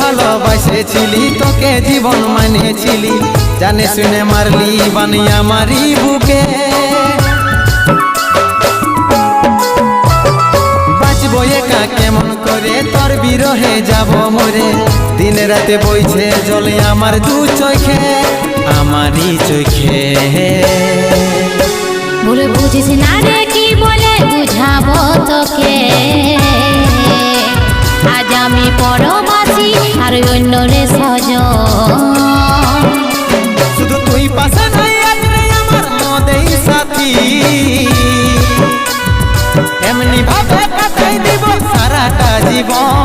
ভালোবাসেছিলি, তোকে জীবন মানেছিলি জানে শুনে মারলি বানিয়া মারি বুকে। বাঁচবো একা কেমন করে? তোর বিরহে যাব মরে। দিনে রাতে বইছে জলে আমার দু চোখে, আমারই চোখে। বলে বুঝিস না রে কি বলে? বুঝাবো আমি পরবাসি, আর অন্য রে সজ শুধু তুই পাশে নাই আজরে আমার মদেই সাথী। এমনি ভাবে কাটাই দিব সারাটা জীবন।